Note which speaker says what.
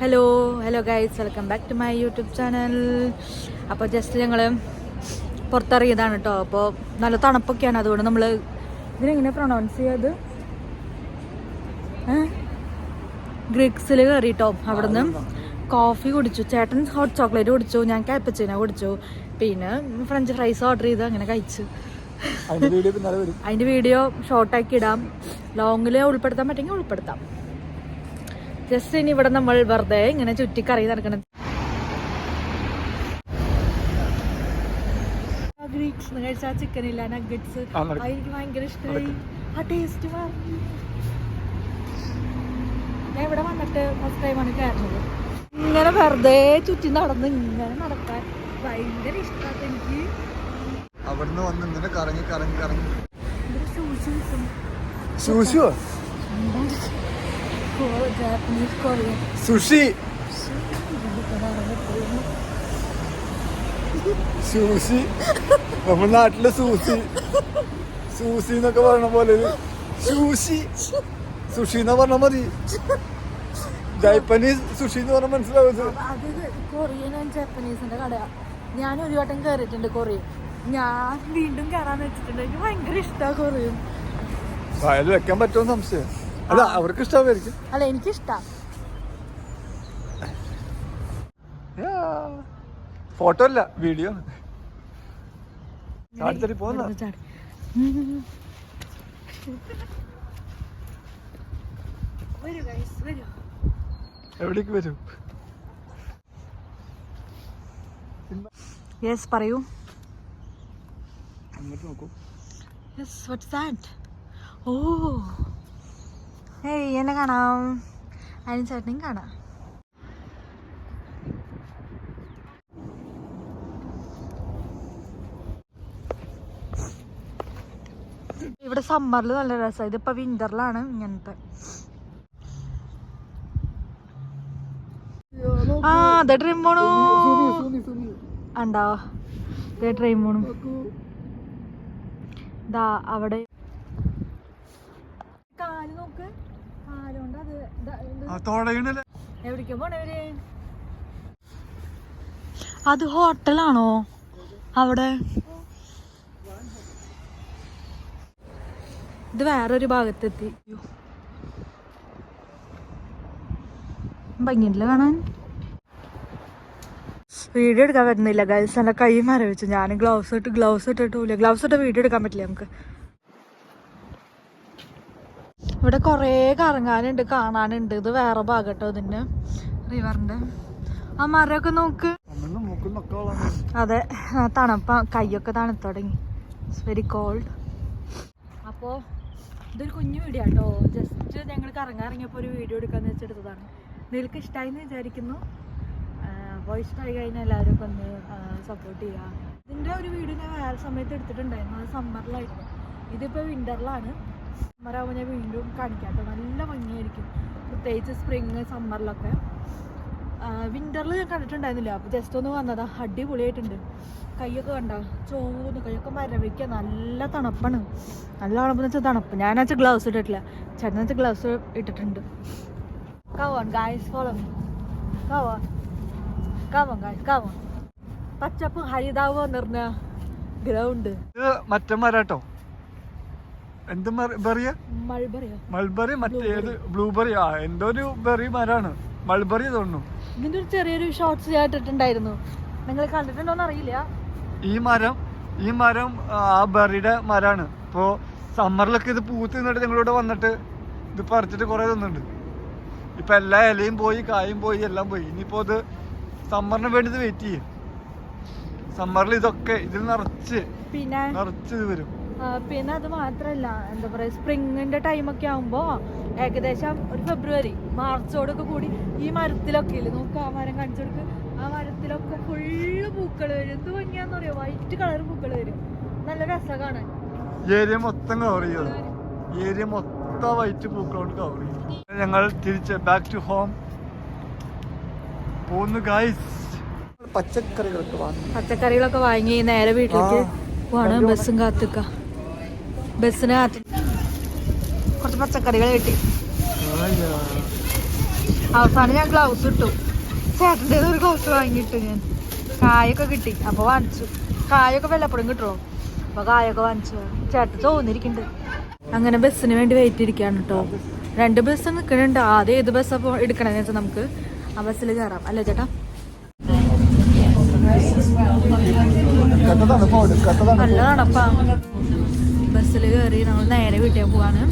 Speaker 1: Hello hello guys welcome back to my YouTube channel അപ്പോൾ just ഞങ്ങൾ പുറത്തിറങ്ങിയതാണ് കേട്ടോ അപ്പോൾ നല്ല തണുപ്പൊക്കെയാണ്. അതുകൊണ്ട് നമ്മൾ ഇതിനെങ്ങനെ പ്രൊണൗൺസ് ചെയ്യത്? ഗ്രിക്സിൽ കയറി കേട്ടോ അവിടുന്ന് കോഫി കുടിച്ചു. ചേട്ടൻ ഹോട്ട് ചോക്ലേറ്റ് കുടിച്ചു. ഞാൻ കാപ്പച്ചിന കുടിച്ചു. പിന്നെ ഫ്രഞ്ച് ഫ്രൈസ് ഓർഡർ ചെയ്ത് അങ്ങനെ കഴിച്ചു.
Speaker 2: അതിന്റെ വീഡിയോ
Speaker 1: ഷോർട്ടാക്കി ഇടാം. ലോങ്ങിൽ ഉൾപ്പെടുത്താൻ പറ്റുമെങ്കിൽ ഉൾപ്പെടുത്താം. ജസ്റ്റ് ഇനി ഇവിടെ നമ്മൾ വെറുതെ ഇങ്ങനെ ചുറ്റിക്കറി നടക്കണം ഗ്രീക്സ് കഴിച്ച ചിക്കൻ ഇല്ല നഗറ്റ്സ്. എനിക്ക് ഭയങ്കര ഇഷ്ടമായി ആ ടേസ്റ്റ് ഞാൻ ഇവിടെ വന്നിട്ട് ഫസ്റ്റ് ടൈമാണ് കയറുന്നത്. ഇങ്ങനെ വെറുതെ ചുറ്റി നടന്ന് ഇങ്ങനെ നടക്കാൻ ഭയങ്കര ഇഷ്ടമാണ് എനിക്ക്.
Speaker 2: അവിടുന്ന് വന്ന് ഇങ്ങനെ കറങ്ങി കറങ്ങി കറങ്ങി.
Speaker 1: കിട്ടും.
Speaker 2: സുഷു
Speaker 1: ജാപ്പനീസ് കൊറിയൻ
Speaker 2: സുഷി സൂസി നമ്മുടെ നാട്ടിലെ സൂസി സൂസി എന്നൊക്കെ പറഞ്ഞ പോലെ ഒരു സൂഷി എന്ന് പറഞ്ഞാൽ മതി. ജാപ്പനീസ് സുഷി എന്ന് പറഞ്ഞാൽ മനസ്സിലാവുന്നത്
Speaker 1: അത് കൊറിയൻ ആൻഡ് ജാപ്പനീസിന്റെ കടയാണ് ഞാൻ ഒരു വട്ടം കയറിയിട്ടുണ്ട് കൊറിയൻ ഞാൻ വീണ്ടും കയറാന്ന് വെച്ചിട്ടുണ്ട്. എനിക്ക് ഭയങ്കര ഇഷ്ടമാണ് കൊറിയൻ
Speaker 2: വയൽ വെക്കാൻ പറ്റുമോ സംശയം. അല്ല അവർക്ക് ഇഷ്ടമായിരിക്കും
Speaker 1: അല്ല എനിക്കിഷ്ടം.
Speaker 2: ഫോട്ടോ അല്ല വീഡിയോ. ചാടി ചാടി പോകുന്ന
Speaker 1: വരൂ ഗൈസ് വരൂ.
Speaker 2: എവിടേക്ക് വരും?
Speaker 1: യെസ് പറയൂ.
Speaker 2: അങ്ങോട്ട് നോക്കൂ.
Speaker 1: Yes what's that oh. Hey എന്നെ കാണാം. അതിന് ചേട്ടനെയും കാണാം. ഇവിടെ സമ്മറിൽ നല്ല രസമാണ് ഇതിപ്പോ വിന്ററിലാണ് ഇങ്ങനത്തെ. ആ അതെ ട്രെയിൻ പോണു. ഉണ്ടോ അതെ ട്രെയിൻ പോണു. ഇതാ അവിടെ നോക്ക്. അത് എവിടേക്കാ പോണവര്? അത് ഹോട്ടലാണോ? അവിടെ? ഇത് വേറൊരു ഭാഗത്തെത്തി. ഭംഗിയില്ല കാണാൻ. വീഡിയോ എടുക്കാൻ പറ്റുന്നില്ല ഗൈസ് എന്റെ കൈ മരവിച്ചു ഞാൻ ഗ്ലൗസ് ഇട്ട് ഗ്ലൗസ് ഇട്ടിട്ടില്ല ഗ്ലൗസ് ഇട്ട് വീഡിയോ എടുക്കാൻ പറ്റില്ല നമുക്ക്. ഇവിടെ കുറേ കറങ്ങാനുണ്ട് കാണാനുണ്ട്. ഇത് വേറെ ഭാഗട്ടോ ഇതിന്റെ റിവറിന്റെ. ആ മരമൊക്കെ നോക്ക്. അതെ തണുപ്പ. കൈയൊക്കെ തണുത്ത് തുടങ്ങി. ഇറ്റ്സ് വെരി കോൾഡ് അപ്പോ ഇതൊരു കുഞ്ഞു വീഡിയോ കേട്ടോ ജസ്റ്റ് ഞങ്ങൾ കറങ്ങാറിങ്ങിയപ്പോൾ ഒരു വീഡിയോ എടുക്കാന്ന് വെച്ചെടുത്തതാണ് നിങ്ങൾക്ക് ഇഷ്ടമായി എന്ന് വിചാരിക്കുന്നു. അപ്പോൾ ഇഷ്ടമായി കഴിഞ്ഞാൽ എല്ലാവരും ഒക്കെ ഒന്ന് സപ്പോർട്ട് ചെയ്യുക ഇതിന്റെ ഒരു വീഡിയോ ഞാൻ വേറെ സമയത്ത് എടുത്തിട്ടുണ്ടായിരുന്നു. അത് സമ്മറിലായിരുന്നു ഇതിപ്പോൾ വിന്ററിലാണ് സമ്മറാകുമ്പോൾ ഞാൻ വീണ്ടും കാണിക്കാം. കേട്ടോ നല്ല ഭംഗിയായിരിക്കും. പ്രത്യേകിച്ച് സ്പ്രിങ് സമ്മറിലൊക്കെ വിന്ററിൽ ഞാൻ കണ്ടിട്ടുണ്ടായിരുന്നില്ല. അപ്പോൾ ജസ്റ്റ് ഒന്ന് വന്നതാ. അടിപൊളിയായിട്ടുണ്ട്. കൈയൊക്കെ കണ്ട? ചോന്ന് കൈയൊക്കെ മരവിക്കുക നല്ല തണുപ്പാണ്. നല്ല തണുപ്പെന്ന് വെച്ചാൽ തണുപ്പ്. ഞാൻ വെച്ചാൽ ഗ്ലൗസ് ഇട്ടിട്ടില്ല. ചേട്ടൻ വെച്ചാൽ ഗ്ലൗസ് ഇട്ടിട്ടുണ്ട്. Come on guys follow me come on guys come on പച്ചപ്പ് ഹരിതാവ് നിറഞ്ഞ ഗ്രൗണ്ട്
Speaker 2: മറ്റേ മരാട്ടോ എന്ത് ബെറിയ?
Speaker 1: മൾബറിയോ?
Speaker 2: മൾബറി മറ്റേത് ബ്ലൂബെറി. ആ എന്തോ ഒരു ബെറി മരാണ്. മൾബറി തോന്നുന്നു.
Speaker 1: ഇതിന്റെ ഒരു ചെറിയൊരു ഷോർട്സ് ഞാൻ ഇട്ടിട്ടുണ്ടായിരുന്നു നിങ്ങൾ കണ്ടിട്ടുണ്ടോന്ന് അറിയില്ല.
Speaker 2: ഈ മരം ഈ മരം ആ ബെറിയുടെ മരാണ്. ഇപ്പോ സമ്മറിലൊക്കെ ഇത് പൂത്ത് നിന്നിട്ട് നിങ്ങളിവിടെ വന്നിട്ട് ഇത് പറിച്ചിട്ട് കുറെ തന്നുണ്ട് ഇപ്പൊ എല്ലാ ഇലയും പോയി കായും പോയി എല്ലാം പോയി. ഇനിയിപ്പോ ഇത് സമ്മറിന് വേണ്ടി ഇത് വെയിറ്റ് ചെയ്യും. സമ്മറിൽ ഇതൊക്കെ ഇതിൽ നിറച്ച്
Speaker 1: പിന്നെ?
Speaker 2: നിറച്ച് ഇത് വരും.
Speaker 1: പിന്നെ അത് മാത്രല്ല എന്താ പറയാ സ്പ്രിങ്ങിന്റെ ടൈമൊക്കെ ആകുമ്പോ ഏകദേശം ഒരു ഫെബ്രുവരി മാർച്ചോടൊക്കെ കൂടി ഈ മരത്തിലൊക്കെ ഇല്ലേ? നോക്ക് ആ മരം കാണിച്ചു കൊടുക്ക്. ആ മരത്തിലൊക്കെ ഫുള്ള് പൂക്കൾ വരും. എന്ത് ഭംഗിയാന്ന് പറയാ വൈറ്റ് കളർ പൂക്കൾ വരും. നല്ല രസം കാണാൻ.
Speaker 2: ഏരിയ മൊത്തം കവർ ചെയ്തത് ഏരിയ മൊത്തം. വൈറ്റ് പൂക്കളോട് കവർ ചെയ്തു. ഞങ്ങൾ തിരിച്ച് ബാക്ക് ടു ഹോം പോകുന്നു ഗൈസ് പച്ചക്കറികളൊക്കെ വാങ്ങി.
Speaker 1: പച്ചക്കറികളൊക്കെ വാങ്ങി നേരെ വീട്ടിലേക്ക്. പോവാണ്. ബസ്സും കാത്തുക്ക. ബസ്സിന് കുറച്ച് പച്ചക്കറികൾ കിട്ടി. അവസാനം ഞാൻ ഗ്ലൗസ് ഇട്ടു. ചേട്ടന്റെ ഒരു ഗ്ലൗസ് വാങ്ങിയിട്ടു ഞാൻ കായൊക്കെ കിട്ടി. അപ്പോൾ വാങ്ങിച്ചു. കായൊക്കെ വല്ലപ്പോഴും കിട്ടുമോ അപ്പോൾ കായൊക്കെ വാങ്ങിച്ചു. ചേട്ടൻ തോന്നിയിരിക്കുന്നുണ്ട്. അങ്ങനെ ബസ്സിന് വേണ്ടി വെയിറ്റ് ഇരിക്കുകയാണ് കേട്ടോ രണ്ട് ബസ് നിൽക്കുന്നുണ്ട്. ആദ്യം ഏത് ബസ് അപ്പോൾ എടുക്കണമെന്ന് വെച്ചാൽ നമുക്ക് ആ ബസ്സിൽ കയറാം അല്ലേ ചേട്ടാ? നല്ല നടപ്പാ ബസ്സിൽ കയറി നമ്മൾ നേരെ വീട്ടിൽ പോവാണ്.